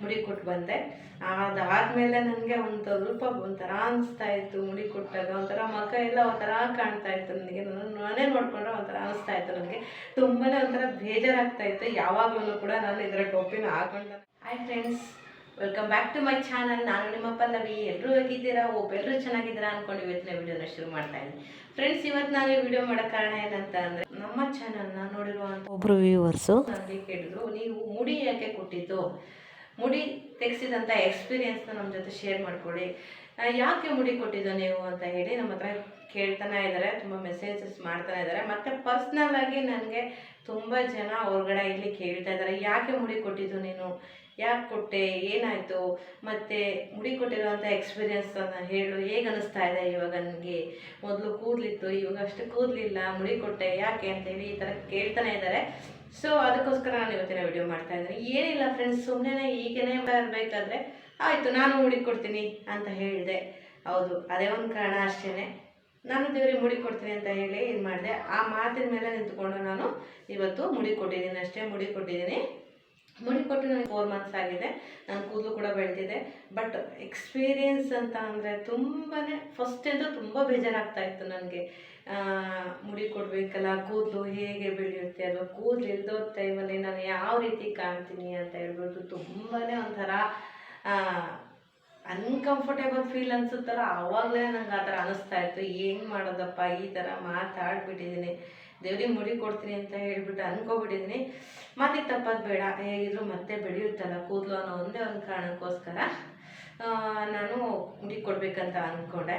ಮುಡಿ ಕೊಟ್ಟು ಬಂದೆ. ಅದಾದ್ಮೇಲೆ ನನಗೆ ಒಂದು ಸ್ವಲ್ಪ ಒಂಥರ ಅನಿಸ್ತಾ ಇತ್ತು ಮುಡಿ ಕೊಟ್ಟಾಗ. ಒಂಥರ ಮಖ ಎಲ್ಲ ಒಂಥರ ಕಾಣ್ತಾ ಇತ್ತು ನನಗೆ. ನಾನೇ ನೋಡ್ಕೊಂಡ್ರೆ ಒಂಥರ ಅನಿಸ್ತಾ ಇತ್ತು ನನಗೆ. ತುಂಬಾ ಒಂಥರ ಬೇಜಾರಾಗ್ತಾ ಇತ್ತು. ಯಾವಾಗಲೂ ಕೂಡ ನಾನು ಇದರ ಟೋಪಿನ ಹಾಕೊಂಡೆ hi friends welcome back to my channel ನಾನು ನಿಮ್ಮ ಪಲ್ಲವಿ. ಎಲ್ಲರೂ ಹೇಗಿದ್ದೀರಾ? ಒಬ್ಬೆಲ್ಲರೂ ಚೆನ್ನಾಗಿದ್ದೀರಾ ಅಂದ್ಕೊಂಡು ಇವತ್ತಿನ ವಿಡಿಯೋನ ಶುರು ಮಾಡ್ತಾ ಇದ್ದೀನಿ. ಫ್ರೆಂಡ್ಸ್ ಇವತ್ತು ನಾನು ಈ ವಿಡಿಯೋ ಮಾಡೋ ಕಾರಣ ಏನಂತ ಅಂದರೆ ನಮ್ಮ ಚಾನಲ್ನ ನೋಡಿರುವಂಥ ಒಬ್ಬರು ವ್ಯೂವರ್ಸು ನನಗೆ ಕೇಳಿದ್ರು ನೀವು ಮುಡಿ ಯಾಕೆ ಕೊಟ್ಟಿದ್ದು? ಮುಡಿ ತೆಗೆಸಿದಂಥ ಎಕ್ಸ್ಪೀರಿಯೆನ್ಸ್ನ ನಮ್ಮ ಜೊತೆ ಶೇರ್ ಮಾಡಿಕೊಳ್ಳಿ. ಯಾಕೆ ಮುಡಿ ಕೊಟ್ಟಿದ್ದು ನೀವು ಅಂತ ಹೇಳಿ ನಮ್ಮ ಹತ್ರ ಕೇಳ್ತಾನೆ ಇದ್ದಾರೆ ತುಂಬ ಮೆಸೇಜಸ್ ಮಾಡ್ತಾನೆ ಇದ್ದಾರೆ ಮತ್ತು ಪರ್ಸ್ನಲ್ಲಾಗಿ ನನಗೆ ತುಂಬ ಜನ ಹೊರಗಡೆ ಇಲ್ಲಿ ಕೇಳ್ತಾ ಇದ್ದಾರೆ ಯಾಕೆ ಮುಡಿ ಕೊಟ್ಟಿದ್ದು ನೀನು? ಯಾಕೆ ಕೊಟ್ಟೆ? ಏನಾಯಿತು? ಮತ್ತು ಮುಡಿ ಕೊಟ್ಟಿರೋಂಥ ಎಕ್ಸ್ಪೀರಿಯನ್ಸನ್ನು ಹೇಳು, ಹೇಗೆ ಅನಿಸ್ತಾ ಇದೆ ಇವಾಗ ನನಗೆ? ಮೊದಲು ಕೂದಲಿತ್ತು, ಇವಾಗ ಅಷ್ಟು ಕೂದಲಿಲ್ಲ, ಮುಡಿ ಕೊಟ್ಟೆ, ಯಾಕೆ? ಅಂತೇಳಿ ಈ ಥರ ಕೇಳ್ತಾನೆ ಇದ್ದಾರೆ ಸೊ ಅದಕ್ಕೋಸ್ಕರ ನಾನು ಇವತ್ತಿನ ವಿಡಿಯೋ ಮಾಡ್ತಾ ಇದ್ದೀನಿ. ಏನಿಲ್ಲ ಫ್ರೆಂಡ್ಸ್ ಸುಮ್ಮನೆ ಈಗೇನೆ ಬರಬೇಕಾದ್ರೆ ಆಯಿತು, ನಾನು ಮುಡಿ ಕೊಡ್ತೀನಿ ಅಂತ ಹೇಳಿದೆ. ಹೌದು, ಅದೇ ಒಂದು ಕಾರಣ ಅಷ್ಟೇ ನಾನು ದೇವ್ರಿಗೆ ಮುಡಿ ಕೊಡ್ತೀನಿ ಅಂತ ಹೇಳಿ ಇದು ಮಾಡಿದೆ. ಆ ಮಾತಿನ ಮೇಲೆ ನಿಂತ್ಕೊಂಡು ನಾನು ಇವತ್ತು ಮುಡಿ ಕೊಟ್ಟಿದ್ದೀನಿ ಅಷ್ಟೇ, ಮುಡಿ ಕೊಟ್ಟಿದ್ದೀನಿ. ಮುಡಿ ಕೊಟ್ಟು ನನಗೆ ಫೋರ್ ಮಂತ್ಸ್ ಆಗಿದೆ. ನನ್ನ ಕೂದಲು ಕೂಡ ಬೆಳೆದಿದೆ. ಬಟ್ ಎಕ್ಸ್ಪೀರಿಯನ್ಸ್ ಅಂತ ಅಂದರೆ ತುಂಬಾ ಫಸ್ಟ್ ಅಂತೂ ತುಂಬ ಬೇಜಾರಾಗ್ತಾ ಇತ್ತು ನನಗೆ. ಮುಡಿ ಕೊಡಬೇಕಲ್ಲ, ಕೂದಲು ಹೇಗೆ ಬೆಳೆಯುತ್ತೆ ಅಥವಾ ಕೂದಲು ಇಲ್ದೋ ಟೈಮಲ್ಲಿ ನಾನು ಯಾವ ರೀತಿ ಕಾಣ್ತೀನಿ ಅಂತ ಹೇಳ್ಬೋದು ತುಂಬಾ ಒಂಥರ ಅನ್ಕಂಫರ್ಟೇಬಲ್ ಫೀಲ್ ಅನಿಸುತ್ತಲ್ಲ ಆವಾಗಲೇ ನನಗೆ ಆ ಥರ ಅನ್ನಿಸ್ತಾ ಇತ್ತು. ಏನು ಮಾಡೋದಪ್ಪ, ಈ ಥರ ಮಾತಾಡ್ಬಿಟ್ಟಿದ್ದೀನಿ. ದೇವ್ರಿಗೆ ಮುಡಿ ಕೊಡ್ತೀನಿ ಅಂತ ಹೇಳ್ಬಿಟ್ಟು ಅನ್ಕೊಬಿಟ್ಟಿದ್ದೀನಿ ಮತ್ತೆ ತಪ್ಪದು ಬೇಡ, ಹೇಗಿದ್ರು ಮತ್ತೆ ಬೆಳೆಯುತ್ತಲ್ಲ ಕೂದಲು ಅನ್ನೋ ಒಂದೇ ಒಂದು ಕಾರಣಕ್ಕೋಸ್ಕರ. ಮುಡಿ ಕೊಡಬೇಕಂತ ಅಂದ್ಕೊಂಡೆ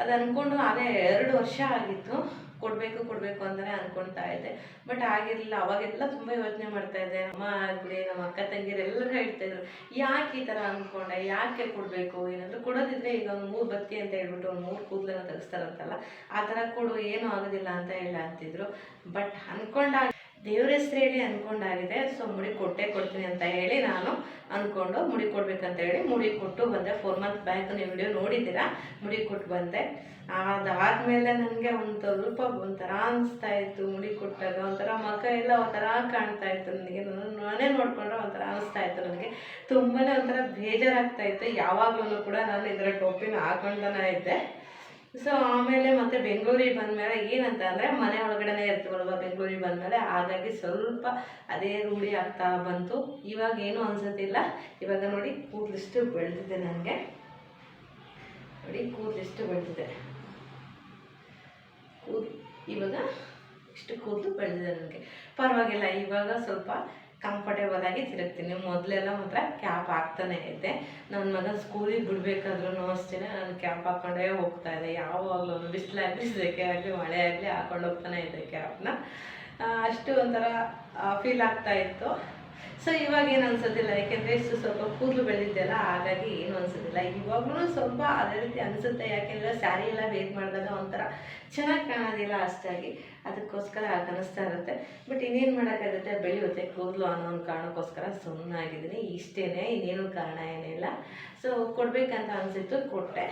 ಅದು ಅಂದ್ಕೊಂಡು ಅದೇ ಎರಡು ವರ್ಷ ಆಗಿತ್ತು. ಕೊಡಬೇಕು ಕೊಡಬೇಕು ಅಂತಾನೆ ಅಂದ್ಕೊಳ್ತಾ ಇದ್ದೆ. ಬಟ್ ಆಗಿರಲಿಲ್ಲ. ಅವಾಗೆಲ್ಲ ತುಂಬ ಯೋಚನೆ ಮಾಡ್ತಾ ಇದ್ದೆ. ಅಮ್ಮ ಆಗಲಿ ನಮ್ಮ ಅಕ್ಕ ತಂಗಿರೆಲ್ಲರೂ ಹೇಳ್ತಾ ಇದ್ರು, ಯಾಕೆ ಈ ಥರ ಅಂದ್ಕೊಂಡೆ ಯಾಕೆ ಕೊಡಬೇಕು? ಏನಾದರೂ ಕೊಡೋದಿದ್ರೆ ಈಗ ಒಂದು ಮೂರು ಬತ್ತಿ ಅಂತ ಹೇಳ್ಬಿಟ್ಟು ಒಂದು ಮೂರು ಕೂದಲನ್ನು ತೆಗೆಸ್ತಾರಂತಲ್ಲ, ಆ ಥರ ಕೊಡು, ಏನೂ ಆಗೋದಿಲ್ಲ ಅಂತ ಹೇಳಿ ಅಂತಿದ್ರು. ಬಟ್ ಅಂದ್ಕೊಂಡಾಗ ದೇವ್ರ ಹೆಸರೇಳಿ ಹೇಳಿ ಅಂದ್ಕೊಂಡಾಗಿದೆ ಸೊ ಮುಡಿ ಕೊಟ್ಟೆ ಕೊಡ್ತೀನಿ ಅಂತ ಹೇಳಿ ನಾನು ಅಂದ್ಕೊಂಡು ಮುಡಿ ಕೊಡ್ಬೇಕಂತ ಹೇಳಿ ಮುಡಿ ಕೊಟ್ಟು ಬಂದೆ. ಫೋರ್ ಮಂತ್ ಬ್ಯಾಕ್ ನೀವು ವಿಡಿಯೋ ನೋಡಿದ್ದೀರಾ? ಮುಡಿ ಕೊಟ್ಟು ಬಂದೆ. ಅದಾದಮೇಲೆ ನನಗೆ ಒಂದು ಸ್ವಲ್ಪ ಒಂಥರ ಅನಿಸ್ತಾ ಇತ್ತು. ಮುಡಿ ಕೊಟ್ಟಾಗ ಒಂಥರ ಮಗ ಎಲ್ಲ ಒಂಥರ ಕಾಣ್ತಾ ಇತ್ತು ನನಗೆ. ನಾನೇ ನೋಡಿಕೊಂಡ್ರೆ ಒಂಥರ ಅನಿಸ್ತಾ ಇತ್ತು ನನಗೆ. ತುಂಬಾ ಒಂಥರ ಬೇಜಾರಾಗ್ತಾ ಇತ್ತು. ಯಾವಾಗಲೂ ಕೂಡ ನಾನು ಇದರ ಟೋಪಿನ ಹಾಕೊಂಡನೇ ಇದ್ದೆ. ಸೊ ಆಮೇಲೆ ಮತ್ತೆ ಬೆಂಗಳೂರಿಗೆ ಬಂದಮೇಲೆ ಏನಂತ ಅಂದರೆ ಮನೆ ಒಳಗಡೆನೇ ಇರ್ತೀವಲ್ವ ಬೆಂಗಳೂರಿಗೆ ಬಂದಮೇಲೆ ಹಾಗಾಗಿ ಸ್ವಲ್ಪ ಅದೇ ರೂಢಿ ಆಗ್ತಾ ಬಂತು. ಇವಾಗ ಏನೂ ಅನ್ಸೋದಿಲ್ಲ ಇವಾಗ ನೋಡಿ ಕೂದಲಿಷ್ಟು ಬೆಳೆದಿದೆ ನನಗೆ. ನೋಡಿ ಕೂದಲಿಷ್ಟು ಬೆಳೆದಿದೆ. ಕೂದ್ ಇವಾಗ ಇಷ್ಟು ಕೂದಲು ಬೆಳೆದಿದೆ ನನಗೆ. ಪರವಾಗಿಲ್ಲ, ಇವಾಗ ಸ್ವಲ್ಪ ಕಂಫರ್ಟೇಬಲ್ ಆಗಿ ತಿರುಗ್ತೀನಿ. ಮೊದಲೆಲ್ಲ ಮಾತ್ರ ಕ್ಯಾಪ್ ಹಾಕ್ತಾನೆ ಇದ್ದೆ. ನನ್ನ ಮಗ ಸ್ಕೂಲಿಗೆ ಬಿಡಬೇಕಾದ್ರೂ ಅಷ್ಟೇ ನಾನು ಕ್ಯಾಪ್ ಹಾಕ್ಕೊಂಡೇ ಹೋಗ್ತಾ ಇದ್ದೆ. ಯಾವಾಗಲೂ ಬಿಸಿಲಾಗಲಿ ಸೆಕೆ ಆಗಲಿ, ಮಳೆ ಆಗಲಿ ಹಾಕೊಂಡು ಹೋಗ್ತಾನೆ ಇದ್ದೆ ಕ್ಯಾಪ್ನ ಅಷ್ಟು ಒಂಥರ ಫೀಲ್ ಆಗ್ತಾ ಇತ್ತು. ಸೊ ಇವಾಗ ಏನು ಅನ್ಸೋದಿಲ್ಲ, ಯಾಕೆಂದರೆ ಇಷ್ಟು ಸ್ವಲ್ಪ ಕೂದಲು ಬೆಳೆದಿದ್ದೆಲ್ಲ, ಹಾಗಾಗಿ ಏನು ಅನ್ಸೋದಿಲ್ಲ. ಇವಾಗಲೂ ಸ್ವಲ್ಪ ಅದೇ ರೀತಿ ಅನಿಸುತ್ತೆ, ಯಾಕೆಂದರೆ ಸ್ಯಾರಿ ಎಲ್ಲ ವೇರ್ ಮಾಡಿದಾಗ ಒಂಥರ ಚೆನ್ನಾಗಿ ಕಾಣೋದಿಲ್ಲ ಅಷ್ಟಾಗಿ ಅದಕ್ಕೋಸ್ಕರ ಹಾಗೆ ಅನಿಸ್ತಾ ಇರುತ್ತೆ. ಬಟ್ ಇನ್ನೇನು ಮಾಡೋಕ್ಕಾಗುತ್ತೆ? ಬೆಳೆಯುತ್ತೆ ಕೂದಲು ಅನ್ನೋ ಒಂದು ಕಾರಣಕ್ಕೋಸ್ಕರ ಸುಮ್ಮನಾಗಿದ್ದೀನಿ ಇಷ್ಟೇ ಇನ್ನೇನು ಕಾರಣ ಏನಿಲ್ಲ ಸೊ ಕೊಡಬೇಕಂತ ಅನಿಸಿತ್ತು, ಕೊಟ್ಟೆ.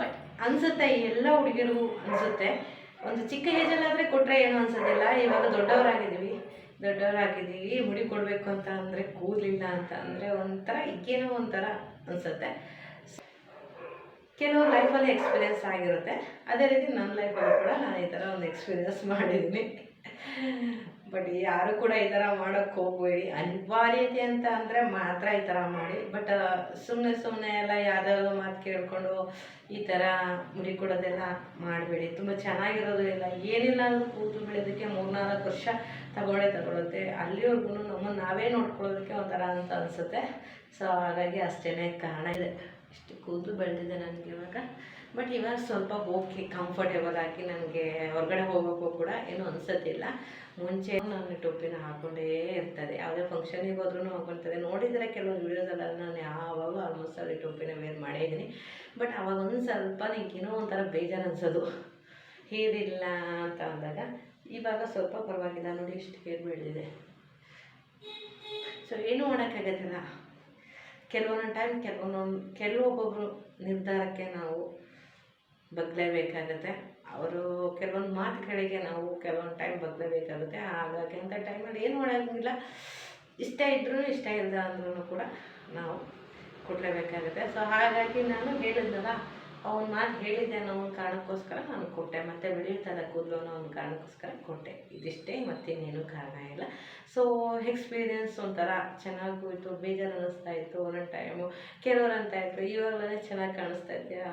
ಬಟ್ ಅನಿಸುತ್ತೆ, ಎಲ್ಲ ಹುಡುಗಿರಿಗೂ ಅನಿಸುತ್ತೆ. ಒಂದು ಚಿಕ್ಕ ಏಜಲ್ಲಾದರೆ ಕೊಟ್ಟರೆ ಏನು ಅನ್ಸೋದಿಲ್ಲ. ಇವಾಗ ದೊಡ್ಡವರಾಗಿದ್ದೀವಿ ದೊಡ್ಡವರಾಗಿದ್ದೀವಿ, ಮುಡಿ ಕೊಡಬೇಕು ಅಂತ ಅಂದರೆ ಕೂದಲಿಲ್ಲ ಅಂತ ಅಂದರೆ ಒಂಥರ ಏನೋ ಒಂಥರ ಅನಿಸುತ್ತೆ. ಕೆಲವು ಲೈಫಲ್ಲಿ ಎಕ್ಸ್ಪೀರಿಯನ್ಸ್ ಆಗಿರುತ್ತೆ. ಅದೇ ರೀತಿ ನನ್ನ ಲೈಫಲ್ಲೂ ಕೂಡ ನಾನು ಈ ಥರ ಒಂದು ಎಕ್ಸ್ಪೀರಿಯನ್ಸ್ ಮಾಡಿದ್ದೀನಿ. ಬಟ್ ಯಾರು ಕೂಡ ಈ ಥರ ಮಾಡೋಕ್ಕೆ ಹೋಗಬೇಡಿ. ಅನಿವಾರ್ಯತೆ ಅಂತ ಅಂದರೆ ಮಾತ್ರ ಈ ಥರ ಮಾಡಿ. ಬಟ್ ಸುಮ್ಮನೆ ಸುಮ್ಮನೆ ಎಲ್ಲ ಯಾವುದಾದ್ರು ಮಾತು ಕೇಳಿಕೊಂಡು ಈ ಥರ ಮುಡಿ ಕೊಡೋದೆಲ್ಲ ಮಾಡಬೇಡಿ. ತುಂಬ ಚೆನ್ನಾಗಿರೋದು ಇಲ್ಲ ಏನಿಲ್ಲ ಅಂದ್ರೆ ಕೂತು ಬೆಳೆಯೋದಕ್ಕೆ ಮೂರ್ನಾಲ್ಕು ವರ್ಷ ತಗೊಳ್ಳೇ ತಗೊಳುತ್ತೆ ಅಲ್ಲಿವರೆಗೂ ನಮ್ಮನ್ನು ನಾವೇ ನೋಡ್ಕೊಳ್ಳೋದಕ್ಕೆ ಒಂಥರ ಅಂತ ಅನಿಸುತ್ತೆ. ಸೊ ಹಾಗಾಗಿ ಅಷ್ಟೇ ಕಾರಣ ಇದೆ. ಇಷ್ಟು ಕೂತು ಬೆಳೆದಿದೆ ನನಗೆ ಇವಾಗ. ಬಟ್ ಇವಾಗ ಸ್ವಲ್ಪ ಹೋಗಿ ಕಂಫರ್ಟೇಬಲ್ ಆಗಿ ನನಗೆ ಹೊರಗಡೆ ಹೋಗೋಕ್ಕೂ ಕೂಡ ಏನು ಅನಿಸೋದಿಲ್ಲ. ಮುಂಚೆ ನಾನು ಟೋಪಿನ ಹಾಕೊಂಡೇ ಇರ್ತದೆ. ಯಾವುದೇ ಫಂಕ್ಷನಿಗೆ ಹೋದ್ರೂ ಹಾಕೊಳ್ತದೆ ನೋಡಿದರೆ ಕೆಲವೊಂದು ವೀಡಿಯೋಸಲ್ಲ ನಾನು ಯಾವಾಗಲೂ ಆಲ್ಮೋಸ್ಟ್ ಅಲ್ಲಿ ಟೋಪಿನ ವೇರ್ ಮಾಡಿದ್ದೀನಿ ಬಟ್ ಅವಾಗ ಒಂದು ಸ್ವಲ್ಪ ಏನೋ ಒಂಥರ ಬೇಜಾರು ಅನ್ಸೋದು. ಹೇರಿಲ್ಲ ಅಂತ ಅಂದಾಗ, ಇವಾಗ ಸ್ವಲ್ಪ ಪರವಾಗಿಲ್ಲ. ನೋಡಿ ಇಷ್ಟು ಹೇರ್ ಬೆಳೆದಿದೆ. ಸೊ ಏನೂ ಮಾಡೋಕ್ಕಾಗತ್ತಲ್ಲ. ಕೆಲವೊಂದು ಟೈಮ್ ಕೆಲವೊಂದೊಂದು ಕೆಲವೊಬ್ಬೊಬ್ಬರು ನಿರ್ಧಾರಕ್ಕೆ ನಾವು ಬಗ್ಲೇಬೇಕಾಗತ್ತೆ ಅವರು ಕೆಲವೊಂದು ಮಾತುಗಳಿಗೆ ನಾವು ಕೆಲವೊಂದು ಟೈಮ್ ಬಗ್ಲೇಬೇಕಾಗುತ್ತೆ ಹಾಗಾಗಿ ಅಂಥ ಟೈಮಲ್ಲಿ ಏನು ಮಾಡೋಂಗಿಲ್ಲ. ಇಷ್ಟ ಇದ್ರೂ ಇಷ್ಟ ಇಲ್ಲದ ಅಂದ್ರೂ ಕೂಡ ನಾವು ಕೊಡಲೇಬೇಕಾಗುತ್ತೆ. ಸೊ ಹಾಗಾಗಿ ನಾನು ಹೇಳಿದ್ನಲ್ಲ ಅವನ ಮಾತು ಹೇಳಿದ್ದೆ ಅನ್ನೋ ಒಂದು ಕಾರಣಕ್ಕೋಸ್ಕರ ನಾನು ಕೊಟ್ಟೆ. ಮತ್ತು ಬೆಳೆಯುತ್ತದ ಕೂದಲು ಅನ್ನೋ ಒಂದು ಕಾರಣಕ್ಕೋಸ್ಕರ ಕೊಟ್ಟೆ. ಇದಿಷ್ಟೇ ಮತ್ತಿನ್ನೇನು ಕಾರಣ ಇಲ್ಲ. ಸೊ ಎಕ್ಸ್ಪೀರಿಯನ್ಸ್ ಒಂಥರ ಚೆನ್ನಾಗೂ ಇತ್ತು ಬೇಜಾರು ಅನ್ನಿಸ್ತಾ ಇತ್ತು, ಒಂದೊಂದು ಟೈಮು ಕೆಲವ್ರು ಅಂತ ಇತ್ತು ಚೆನ್ನಾಗಿ ಕಾಣಿಸ್ತಾ ಇದೆಯಾ?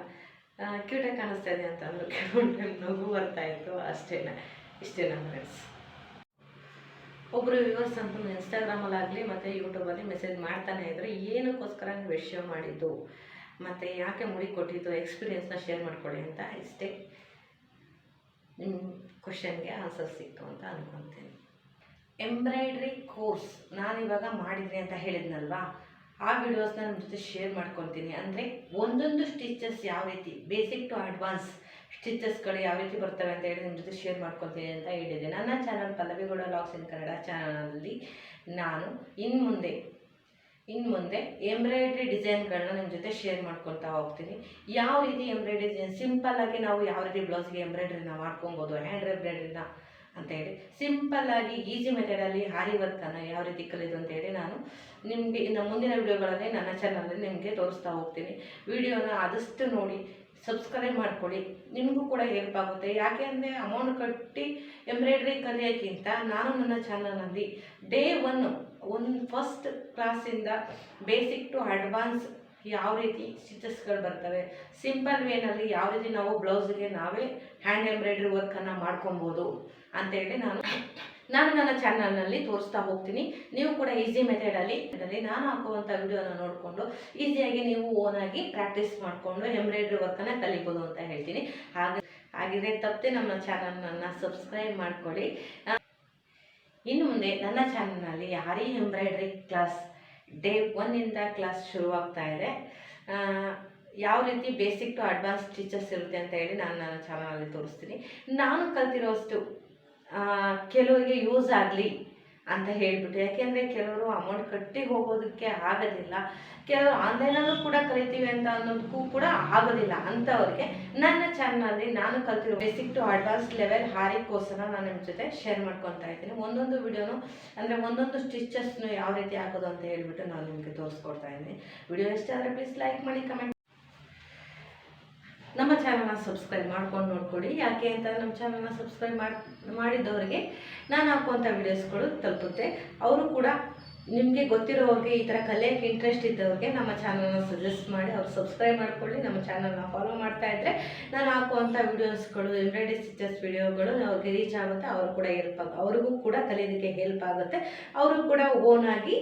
ಕ್ಯೂಟಾಗಿ ಕಾಣಿಸ್ತಾ ಇದೆ ಅಂತ ಅಂದ್ರು ಕೆಲವೊಂದು ಟೈಮ್ ನಗು ಬರ್ತಾ ಇತ್ತು, ಅಷ್ಟೇ ಇಷ್ಟೇ ನನ್ನ ಫ್ರೆಂಡ್ಸ್ ಒಬ್ಬರು ವ್ಯೂವರ್ಸ್ ಅಂತ ಇನ್ಸ್ಟಾಗ್ರಾಮಲ್ಲಾಗಲಿ ಮತ್ತು ಯೂಟ್ಯೂಬಲ್ಲಿ ಮೆಸೇಜ್ ಮಾಡ್ತಾನೆ ಇದ್ರು ಏನಕ್ಕೋಸ್ಕರ ನೀವು ವಿಷಯ ಮಾಡಿದ್ದು? ಮತ್ತು ಯಾಕೆ ಮುಡಿ ಕೊಟ್ಟಿದ್ದು? ಎಕ್ಸ್ಪೀರಿಯೆನ್ಸ್ನ ಶೇರ್ ಮಾಡ್ಕೊಳ್ಳಿ ಅಂತ ಇಷ್ಟೇ ನಿಮ್ಮ ಕ್ವಶನ್ಗೆ ಆನ್ಸರ್ ಸಿಕ್ತು ಅಂತ ಅಂದ್ಕೊತೀನಿ ಎಂಬ್ರಾಯ್ಡ್ರಿ ಕೋರ್ಸ್ ನಾನಿವಾಗ ಮಾಡಿದ್ರಿ ಅಂತ ಹೇಳಿದ್ನಲ್ವಾ? ಆ ವಿಡಿಯೋಸ್ನ ನಿಮ್ಮ ಜೊತೆ ಶೇರ್ ಮಾಡ್ಕೊತೀನಿ. ಅಂದರೆ ಒಂದೊಂದು ಸ್ಟಿಚಸ್ ಯಾವ ರೀತಿ ಬೇಸಿಕ್ ಟು ಅಡ್ವಾನ್ಸ್ ಸ್ಟಿಚಸ್ಗಳು ಯಾವ ರೀತಿ ಬರ್ತವೆ ಅಂತ ಹೇಳಿ ನಿಮ್ಮ ಜೊತೆ ಶೇರ್ ಮಾಡ್ಕೊತೀನಿ ಅಂತ ಹೇಳಿದೆ. ನನ್ನ channel Pallavi Gowda logs in Kannada ಚಾನಲಲ್ಲಿ ನಾನು ಇನ್ನು ಮುಂದೆ ಇನ್ನು ಮುಂದೆ ಎಂಬ್ರಾಯ್ಡ್ರಿ ಡಿಸೈನ್ಗಳನ್ನ ನಿಮ್ಮ ಜೊತೆ ಶೇರ್ ಮಾಡ್ಕೊತಾ ಹೋಗ್ತೀನಿ. ಯಾವ ರೀತಿ ಎಂಬ್ರಾಯ್ಡ್ರಿ ಸಿಂಪಲ್ ಸಿಂಪಲ್ಲಾಗಿ ನಾವು ಯಾವ ರೀತಿ ಬ್ಲೌಸ್ಗೆ ಎಂಬ್ರಾಯ್ಡ್ರಿನ ಮಾಡ್ಕೊಬೋದು ಹ್ಯಾಂಡ್ ಎಂಬ್ರಾಯ್ಡ್ರಿನ ಅಂತ ಹೇಳಿ. ಸಿಂಪಲ್ ಆಗಿ ಈಸಿ ಮೆಥಡಲ್ಲಿ ಹಾರಿ ವರ್ಕನ್ನು ಯಾವ ರೀತಿ ಕಲಿಯೋದು ಅಂತ ಹೇಳಿ ನಾನು ನಿಮಗೆ ಇನ್ನು ಮುಂದಿನ ವಿಡಿಯೋಗಳಲ್ಲಿ ನನ್ನ ಚಾನಲಲ್ಲಿ ನಿಮಗೆ ತೋರಿಸ್ತಾ ಹೋಗ್ತೀನಿ. ವಿಡಿಯೋನ ಆದಷ್ಟು ನೋಡಿ ಸಬ್ಸ್ಕ್ರೈಬ್ ಮಾಡ್ಕೊಳ್ಳಿ. ನಿಮಗೂ ಕೂಡ ಹೆಲ್ಪ್ ಆಗುತ್ತೆ. ಯಾಕೆ ಅಂದರೆ ಅಮೌಂಟ್ ಕಟ್ಟಿ ಎಂಬ್ರಾಯ್ಡ್ರಿ ಕಲಿಯೋಕ್ಕಿಂತ ನಾನು ನನ್ನ ಚಾನಲ್ನಲ್ಲಿ ಡೇ ಒನ್ ಒಂದು ಫಸ್ಟ್ ಕ್ಲಾಸಿಂದ ಬೇಸಿಕ್ ಟು ಅಡ್ವಾನ್ಸ್ ಯಾವ ರೀತಿ ಸ್ಟಿಚಸ್ಗಳು ಬರ್ತವೆ. ಸಿಂಪಲ್ ವೇನಲ್ಲಿ ಯಾವ ರೀತಿ ನಾವು ಬ್ಲೌಸ್ಗೆ ನಾವೇ ಹ್ಯಾಂಡ್ ಎಂಬ್ರಾಯ್ಡ್ರಿ ವರ್ಕನ್ನು ಮಾಡ್ಕೊಬೋದು. ಅಂತೇಳಿ ನಾನು ನಾನು ನನ್ನ ಚಾನಲ್ನಲ್ಲಿ ತೋರಿಸ್ತಾ ಹೋಗ್ತೀನಿ. ನೀವು ಕೂಡ ಈಸಿ ಮೆಥಡಲ್ಲಿ ಅದರಲ್ಲಿ ನಾನು ಹಾಕುವಂಥ ವಿಡಿಯೋನ ನೋಡಿಕೊಂಡು ಈಸಿಯಾಗಿ ನೀವು ಓನಾಗಿ ಪ್ರಾಕ್ಟೀಸ್ ಮಾಡಿಕೊಂಡು ಎಂಬ್ರಾಯ್ಡ್ರಿ ವರ್ಕನ್ನು ಕಲಿಬೋದು ಅಂತ ಹೇಳ್ತೀನಿ. ಹಾಗೆ ಹಾಗಿದ್ರೆ ತಪ್ಪದೆ ನಮ್ಮ ಚಾನಲ್ನನ್ನು ಸಬ್ಸ್ಕ್ರೈಬ್ ಮಾಡ್ಕೊಳ್ಳಿ. ಇನ್ನು ಮುಂದೆ ನನ್ನ ಚಾನಲ್ನಲ್ಲಿ ಯಾರೇ ಎಂಬ್ರಾಯ್ಡ್ರಿ ಕ್ಲಾಸ್ ಡೇ ಒನ್ನಿಂದ ಕ್ಲಾಸ್ ಶುರುವಾಗ್ತಾ ಇದೆ. ಯಾವ ರೀತಿ ಬೇಸಿಕ್ ಟು ಅಡ್ವಾನ್ಸ್ ಟೀಚರ್ಸ್ ಇರುತ್ತೆ ಅಂತ ಹೇಳಿ ನಾನು ನನ್ನ ಚಾನಲಲ್ಲಿ ತೋರಿಸ್ತೀನಿ. ನಾನು ಕಲ್ತಿರೋಷ್ಟು ಕೆಲವರಿಗೆ ಯೂಸ್ ಆಗಲಿ ಅಂತ ಹೇಳಿಬಿಟ್ಟು. ಯಾಕೆಂದರೆ ಕೆಲವರು ಅಮೌಂಟ್ ಕಟ್ಟಿ ಹೋಗೋದಕ್ಕೆ ಆಗೋದಿಲ್ಲ. ಕೆಲವರು ಆನ್ಲೈನಲ್ಲೂ ಕೂಡ ಕಲಿತೀವಿ ಅಂತ ಅನ್ನೋದಕ್ಕೂ ಕೂಡ ಆಗೋದಿಲ್ಲ. ಅಂಥವ್ರಿಗೆ ನನ್ನ ಚಾನಲಲ್ಲಿ ನಾನು ಕಲ್ತಿರೋ ಬೇಸಿಕ್ ಟು ಅಡ್ವಾನ್ಸ್ ಲೆವೆಲ್ ಹಾರಿ ನಾನು ನಿಮ್ಮ ಜೊತೆ ಶೇರ್ ಮಾಡ್ಕೊತಾ ಇದ್ದೀನಿ. ಒಂದೊಂದು ವಿಡಿಯೋನು ಅಂದರೆ ಒಂದೊಂದು ಸ್ಟಿಚಸ್ನು ಯಾವ ರೀತಿ ಹಾಕೋದು ಅಂತ ಹೇಳಿಬಿಟ್ಟು ನಾನು ನಿಮಗೆ ತೋರಿಸ್ಕೊಡ್ತಾ ಇದ್ದೀನಿ. ವಿಡಿಯೋ ಇಷ್ಟ ಆದರೆ ಪ್ಲೀಸ್ ಲೈಕ್ ಮಾಡಿ ಕಮೆಂಟ್ ನಮ್ಮ ಚಾನಲ್ನ ಸಬ್ಸ್ಕ್ರೈಬ್ ಮಾಡ್ಕೊಂಡು ನೋಡ್ಕೊಳ್ಳಿ. ಯಾಕೆ ಅಂತ ನಮ್ಮ ಚಾನಲ್ನ ಸಬ್ಸ್ಕ್ರೈಬ್ ಮಾಡಿ ಮಾಡಿದ್ದವರಿಗೆ ನಾನು ಹಾಕುವಂಥ ವೀಡಿಯೋಸ್ಗಳು ತಲುಪುತ್ತೆ. ಅವರು ಕೂಡ ನಿಮಗೆ ಗೊತ್ತಿರೋರಿಗೆ ಈ ಥರ ಕಲೆಗೆ ಇಂಟ್ರೆಸ್ಟ್ ಇದ್ದವ್ರಿಗೆ ನಮ್ಮ ಚಾನಲ್ನ ಸಜೆಸ್ಟ್ ಮಾಡಿ ಅವ್ರು ಸಬ್ಸ್ಕ್ರೈಬ್ ಮಾಡ್ಕೊಳ್ಳಿ. ನಮ್ಮ ಚಾನಲ್ನ ಫಾಲೋ ಮಾಡ್ತಾ ಇದ್ದರೆ ನಾನು ಹಾಕುವಂಥ ವೀಡಿಯೋಸ್ಗಳು ಎಂಬ್ರಾಯ್ಡ್ರಿ ಸ್ಟಿಚಸ್ ವೀಡಿಯೋಗಳು ಅವ್ರಿಗೆ ರೀಚ್ ಆಗುತ್ತೆ, ಅವರು ಕೂಡ ಹೆಲ್ಪ್ ಆಗ, ಅವ್ರಿಗೂ ಕೂಡ ಕಲಿಯೋದಕ್ಕೆ ಹೆಲ್ಪ್ ಆಗುತ್ತೆ. ಅವರು ಕೂಡ ಓನಾಗಿ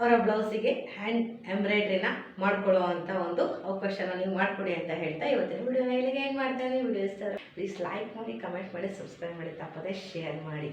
ಅವರ ಬ್ಲೌಸಿಗೆ ಹ್ಯಾಂಡ್ ಎಂಬ್ರಾಯ್ಡ್ರಿನ ಮಾಡ್ಕೊಳ್ಳೋ ಅಂಥ ಒಂದು ಅವಕಾಶನ ನೀವು ಮಾಡಿಕೊಡಿ ಅಂತ ಹೇಳ್ತಾ ಇವತ್ತಿನ ವಿಡಿಯೋನ ಇಲ್ಲಿಗೆ ಏನು ಮಾಡ್ತಾ ಇದ್ದೀನಿ ವಿಡಿಯೋ ಪ್ಲೀಸ್ ಲೈಕ್ ಮಾಡಿ ಕಮೆಂಟ್ ಮಾಡಿ ಸಬ್ಸ್ಕ್ರೈಬ್ ಮಾಡಿ, ತಪ್ಪದೆ ಶೇರ್ ಮಾಡಿ.